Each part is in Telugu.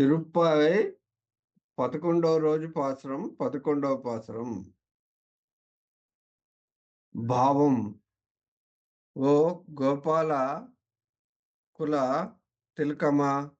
తిరుప్పావై పదకొండవ రోజు పాసరం పదకొండవ పాసరం. భావం. ఓ గోపాల కుల తిలకమా?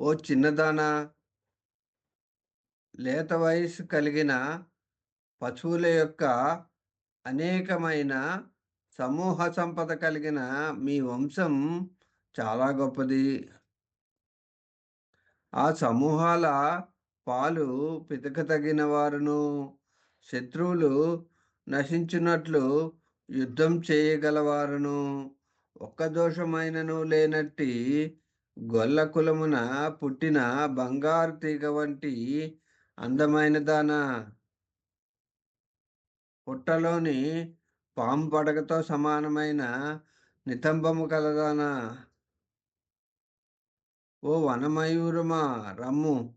ఓ చిన్నదాన? లేత వయసు కలిగిన పశువుల యొక్క అనేకమైన సమూహ సంపద కలిగిన మీ వంశం చాలా గొప్పది. ఆ సమూహాల పాలు పితకతగిన వారును. శత్రువులు నశించినట్లు యుద్ధం చేయగలవారును. ఒక్క దోషమైనను లేనట్టి గొల్ల కులమున పుట్టిన బంగారు తీగ వంటి అందమైన దాన. పుట్టలోని పాము పడకతో సమానమైన నితంబము కలదానా. ఓ వనమయూరమా రమ్ము.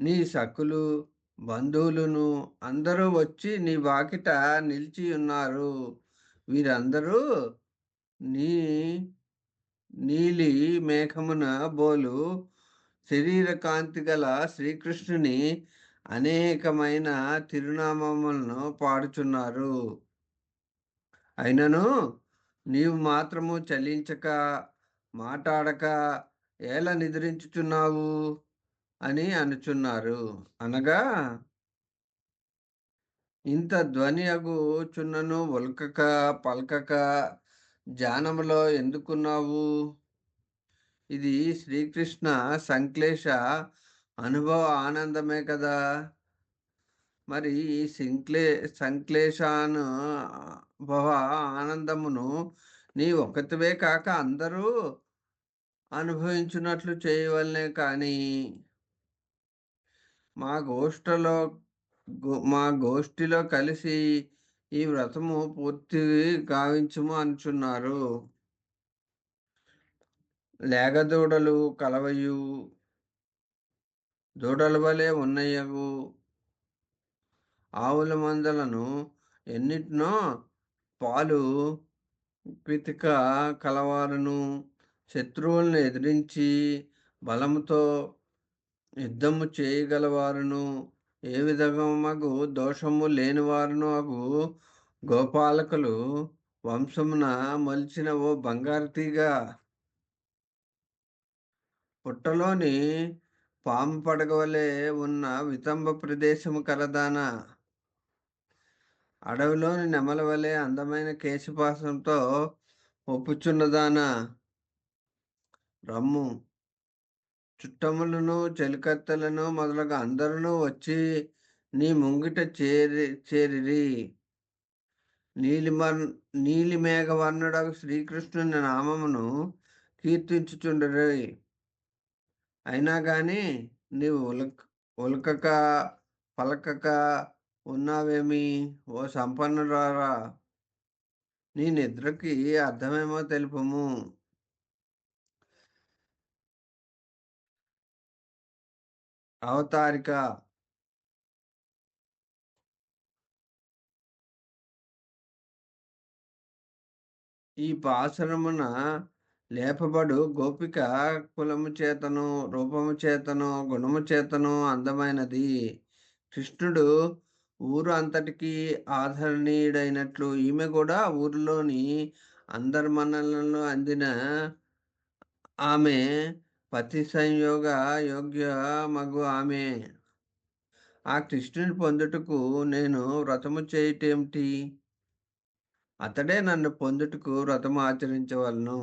నీ సకులు బంధువులను అందరూ వచ్చి నీ వాకిట నిలిచి ఉన్నారు. వీరందరూ నీ నీలి మేఘమున బోలు. శరీర కాంతి గల శ్రీకృష్ణుని అనేకమైన తిరునామములను పాడుచున్నారు. అయినను నీవు మాత్రము చలించక మాట్లాడక ఎలా నిద్రించుచున్నావు? అని అనుచున్నారు. అనగా ఇంత ధ్వని అగుచున్నను ఉల్కక పల్కక జానములో ఎందుకున్నావు? ఇది శ్రీకృష్ణ సంక్లేష అనుభవ ఆనందమే కదా? మరి ఈ సంక్లే సంక్లేశాను భవ ఆనందమును నీ ఒకటివే కాక అందరూ అనుభవించినట్లు చేయవలనే కానీ మా గోష్ఠలో మా గోష్ఠిలో కలిసి ఈ వ్రతము పూర్తి గావించము అంటున్నారు లేగదూడలు కలవయు దూడల వలె ఉన్నయ్యవు ఆవుల మందలను ఎన్నిటినో పాలు పితిక కలవారును. శత్రువులను ఎదిరించి బలముతో యుద్ధము చేయగలవారును ఏ విధమగు దోషము లేనివారును అగు గోపాలకులు వంశమున మలిచిన ఓ బంగారు తీగ. పుట్టలోని పాము పడగవలే ఉన్న వితంబ ప్రదేశము కలదాన అడవిలోని నెమల వలె అందమైన కేశపాసంతో ఒప్పుచున్నదానా. రమ్ము. చుట్టములను చెలికత్తలను మొదలగా అందరూ వచ్చి నీ ముంగిట చేరి చేరిరి. నీలిమర్ నీలిమేఘవర్ణుడు శ్రీకృష్ణుని నామమును కీర్తించుచుండరు. అయినా కానీ నీవు ఉలక ఉలకక పలకక ఉన్నావేమి? ఓ సంపన్నురారా నీ నిద్రకి అర్థమేమో తెలుపము. అవతారిక. ఈ పాశరమున లేపబడు గోపిక కులము చేతను రూపము చేతను గుణము చేతను అందమైనది. కృష్ణుడు ఊరు అంతటికి ఆదరణీయుడైనట్లు ఈమె కూడా ఊరిలోని అందరి మనలను అందిన ఆమె పతి సంయోగ యోగ్య మగు ఆమె. ఆ కృష్ణుని పొందుటకు నేను వ్రతము చేయటేమిటి? అతడే నన్ను పొందుటకు వ్రతము ఆచరించవలను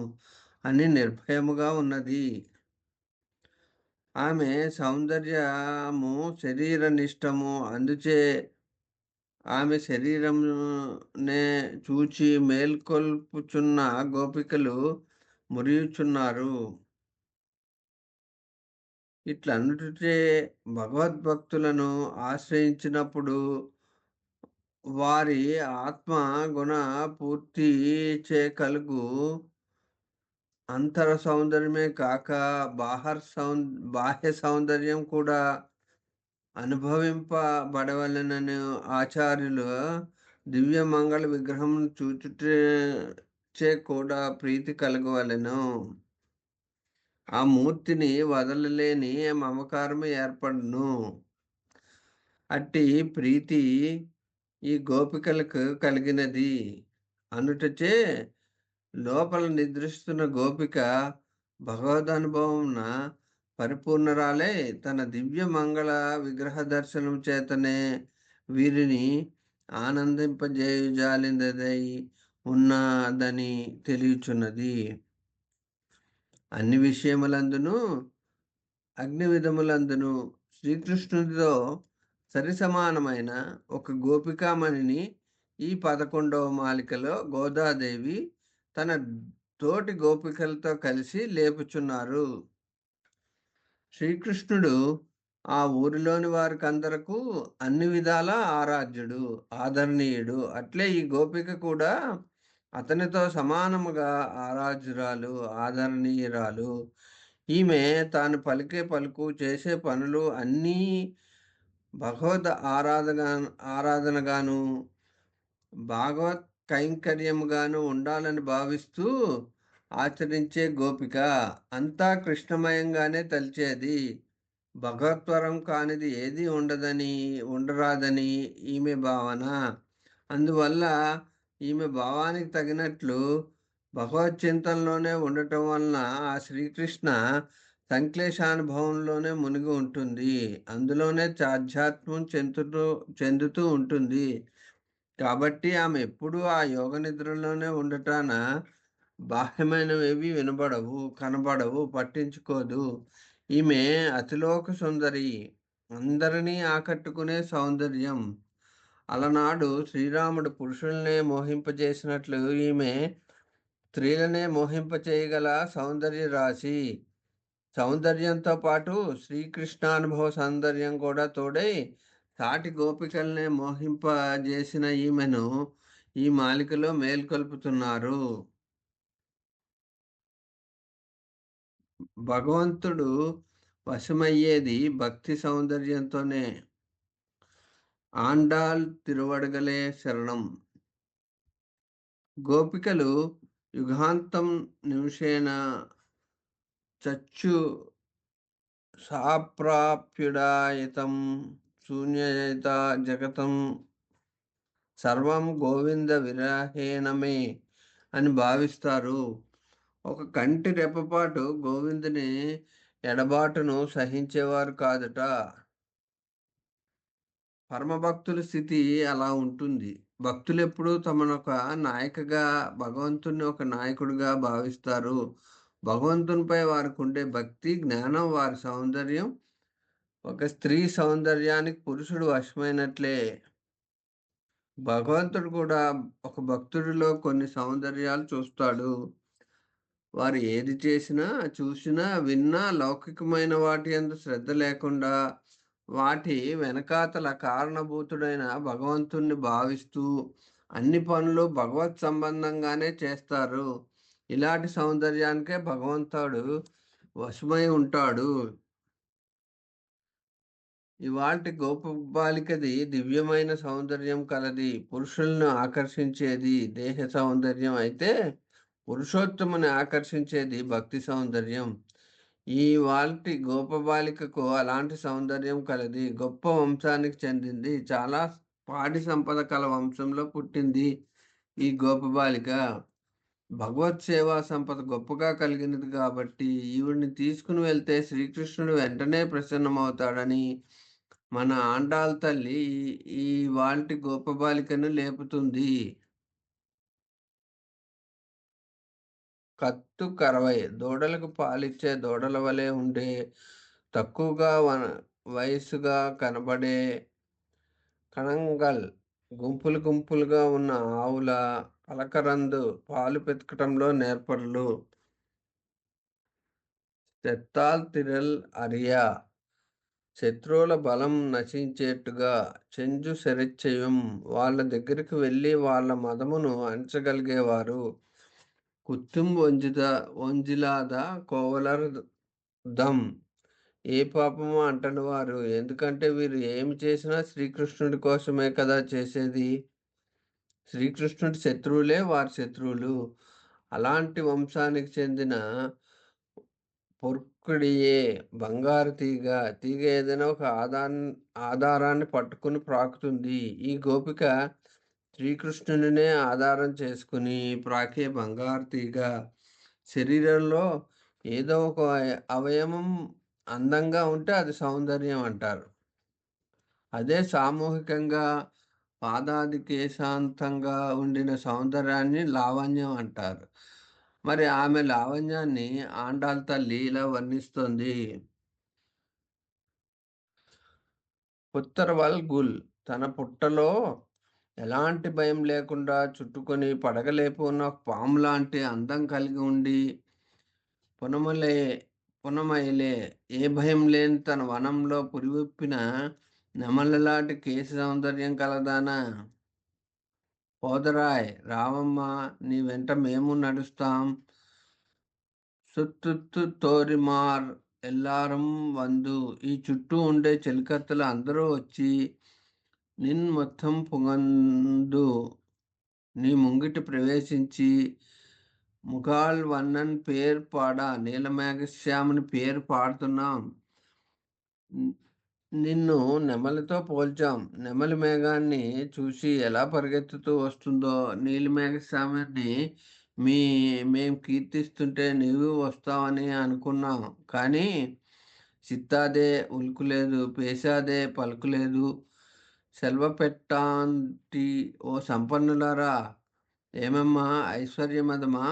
అని నిర్భయముగా ఉన్నది. ఆమె సౌందర్యము శరీర నిష్టము అందుచే ఆమె శరీరమునే చూచి మేల్కొల్పుచున్న గోపికలు మురియుచున్నారు. ఇట్లన్నుటే భగవద్భక్తులను ఆశ్రయించినప్పుడు వారి ఆత్మ గుణ పూర్తి చే కలుగు. అంతర సౌందర్యమే కాక బాహర్ సౌ బాహ్య సౌందర్యం కూడా అనుభవింపబడవలనని ఆచార్యులు దివ్య మంగళ విగ్రహం చూచుటే చే కూడా ప్రీతి కలగవలను. ఆ మూర్తిని వదలలేని మమకారము ఏర్పడును. అట్టి ప్రీతి ఈ గోపికలకు కలిగినది. అనుటచే లోపల నిద్రిస్తున్న గోపిక భగవదనుభవంన పరిపూర్ణరాలే తన దివ్య మంగళ విగ్రహ దర్శనం చేతనే వీరిని ఆనందింపజేయుజాలినదై ఉన్నదని తెలియచున్నది. అన్ని విషయములందును అగ్ని విధములందును శ్రీకృష్ణుడితో సరి సమానమైన ఒక గోపికామణిని ఈ పదకొండవ మాలికలో గోదాదేవి తన తోటి గోపికలతో కలిసి లేపుచున్నారు. శ్రీకృష్ణుడు ఆ ఊరిలోని వారికి అందరకు అన్ని విధాల ఆరాధ్యుడు ఆదరణీయుడు. అట్లే ఈ గోపిక కూడా అతనితో సమానముగా ఆరాధ్యురాలు ఆదరణీయురాలు. ఈమె తాను పలికే పలుకు చేసే పనులు అన్నీ భగవద్ ఆరాధనగా ఆరాధనగాను భాగవత్ కైంకర్యముగాను ఉండాలని భావిస్తూ ఆచరించే గోపిక. అంతా కృష్ణమయంగానే తలిచేది. భగవత్వరం కానిది ఏది ఉండదని ఉండరాదని ఈమె భావన. అందువల్ల ఈమె భావానికి తగినట్లు భగవత్ చింతనలోనే ఉండటం వలన ఆ శ్రీకృష్ణ సంక్లేశానుభవంలోనే మునిగి ఉంటుంది. అందులోనే చాధ్యాత్మం చెందుతూ చెందుతూ ఉంటుంది. కాబట్టి ఆమె ఎప్పుడూ ఆ యోగ నిద్రలోనే ఉండటాన బాహ్యమైనవి వినబడవు కనబడవు పట్టించుకోదు. ఈమె అతిలోక సుందరి అందరినీ ఆకట్టుకునే సౌందర్యం. అలనాడు శ్రీరాముడు పురుషుల్నే మోహింపజేసినట్లు ఈమె స్త్రీలనే మోహింపచేయగల సౌందర్య రాశి. సౌందర్యంతో పాటు శ్రీకృష్ణానుభవ సౌందర్యం కూడా తోడై సాటి గోపికల్నే మోహింపజేసిన ఈమెను ఈ మాలికలో మేల్కొల్పుతున్నారు. భగవంతుడు వశమయ్యేది భక్తి సౌందర్యంతోనే. ఆండాల్ తిరువడగలే శరణం. గోపికలు యుగాంతం నిమిషేన చచ్చు సాప్రాప్యుడాయతం శూన్యత జగతం. సర్వం గోవింద విరహేణమే అని భావిస్తారు. ఒక కంటి రెప్పపాటు గోవిందుని ఎడబాటును సహించేవారు కాదట. పరమభక్తుల స్థితి అలా ఉంటుంది. భక్తులు ఎప్పుడూ తమను ఒక నాయకగా భగవంతుని ఒక నాయకుడిగా భావిస్తారు. భగవంతునిపై వారికి ఉండే భక్తి జ్ఞానం వారి సౌందర్యం ఒక స్త్రీ సౌందర్యానికి పురుషుడు వశమైనట్లే. భగవంతుడు కూడా ఒక భక్తుడిలో కొన్ని సౌందర్యాలు చూస్తాడు. వారు ఏది చేసినా చూసినా విన్నా లౌకికమైన వాటి అందు శ్రద్ధ లేకుండా వాటి వెనకాతల కారణభూతుడైన భగవంతుణ్ణి భావిస్తూ అన్ని పనులు భగవత్ సంబంధంగానే చేస్తారు. ఇలాంటి సౌందర్యానికే భగవంతుడు వశమై ఉంటాడు. ఇవాటి గోప బాలికది దివ్యమైన సౌందర్యం కలది. పురుషులను ఆకర్షించేది దేహ సౌందర్యం అయితే పురుషోత్తముని ఆకర్షించేది భక్తి సౌందర్యం. ఈ వాల్టి గోపబాలికకు అలాంటి సౌందర్యం కలది. గొప్ప వంశానికి చెందింది. చాలా పాడి సంపద కల వంశంలో పుట్టింది ఈ గోపబాలిక భగవత్ సేవా సంపద గొప్పగా కలిగినది కాబట్టి ఈవిడిని తీసుకుని వెళ్తే శ్రీకృష్ణుడు వెంటనే ప్రసన్నమవుతాడని మన ఆండాల్ తల్లి ఈ వాల్టి గోపబాలికను లేపుతుంది. కత్తు కరవై దూడలకు పాలిచ్చే దూడల వలె ఉండే తక్కువగా వయసుగా కనబడే కణంగల్ గుంపులు గుంపులుగా ఉన్న ఆవుల పలకరందు పాలు పెతకటంలో నేర్పరులు. చెత్తాల్ తిరల్ అరియా శత్రువుల బలం నశించేట్టుగా చెంజు శరిచ్చయం వాళ్ళ దగ్గరికి వెళ్ళి వాళ్ళ మదమును అంచగలిగేవారు. కుత్తుం వంజిద వంజిలాద కోవలర్ దమ్ ఏ పాపము అంటని వారు. ఎందుకంటే వీరు ఏమి చేసినా శ్రీకృష్ణుడి కోసమే కదా చేసేది. శ్రీకృష్ణుడి శత్రువులే వారి శత్రువులు. అలాంటి వంశానికి చెందిన పొర్కుడియే బంగారు తీగ. తీగ ఏదైనా ఒక ఆధార్ ఆధారాన్ని పట్టుకుని ప్రాకుతుంది. ఈ గోపిక శ్రీకృష్ణునినే ఆధారం చేసుకుని ప్రాకే బంగారు తీగ శరీరంలో ఏదో ఒక అవయవం అందంగా ఉంటే అది సౌందర్యం అంటారు. అదే సామూహికంగా పాదాది కేశాంతంగా ఉండిన సౌందర్యాన్ని లావణ్యం అంటారు. మరి ఆమె లావణ్యాన్ని ఆండాల తల్లి ఇలా వర్ణిస్తుంది. ఉత్తర్వల్ గుల్ తన పుట్టలో ఎలాంటి భయం లేకుండా చుట్టుకొని పడగలేపు ఉన్న పాము లాంటి అందం కలిగి ఉండి పునమలే పునమైలే ఏ భయం లేని తన వనంలో పురివిప్పిన నెమలలాంటి కేసు సౌందర్యం కలదానా? పోదరాయ్ రావమ్మ నీ వెంట మేము నడుస్తాం. సుత్తుత్తు తోరిమార్ ఎల్లారం వందు. ఈ చుట్టూ ఉండే చెలికత్తలు అందరూ వచ్చి నిన్ మొత్తం పొంగందు నీ ముంగిటి ప్రవేశించి ముఖాల్ వన్నన్ పేరు పాడ నీలమేఘశ్యాముని పేరు పాడుతున్నాం. నిన్ను నెమలితో పోల్చాం. నెమలి మేఘాన్ని చూసి ఎలా పరిగెత్తుతూ వస్తుందో నీలిమేఘస్వామిని మీ మేము కీర్తిస్తుంటే నీవు వస్తావని అనుకున్నాం. కానీ చిత్తాదే ఉలుకులేదు పేశాదే పలుకులేదు. సెల్వ పెట్టాంటి ఓ సంపన్నులారా ఏమమ్మా ఐశ్వర్యమదమా?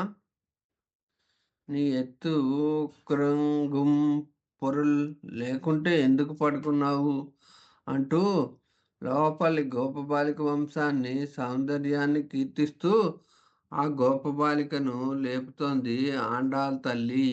నీ ఎత్తు కృంగుం పొరుల్ లేకుంటే ఎందుకు పడుకున్నావు? అంటూ లోపలి గోపబాలిక వంశాన్ని సౌందర్యాన్ని కీర్తిస్తూ ఆ గోపబాలికను లేపుతోంది ఆండాల్ తల్లి.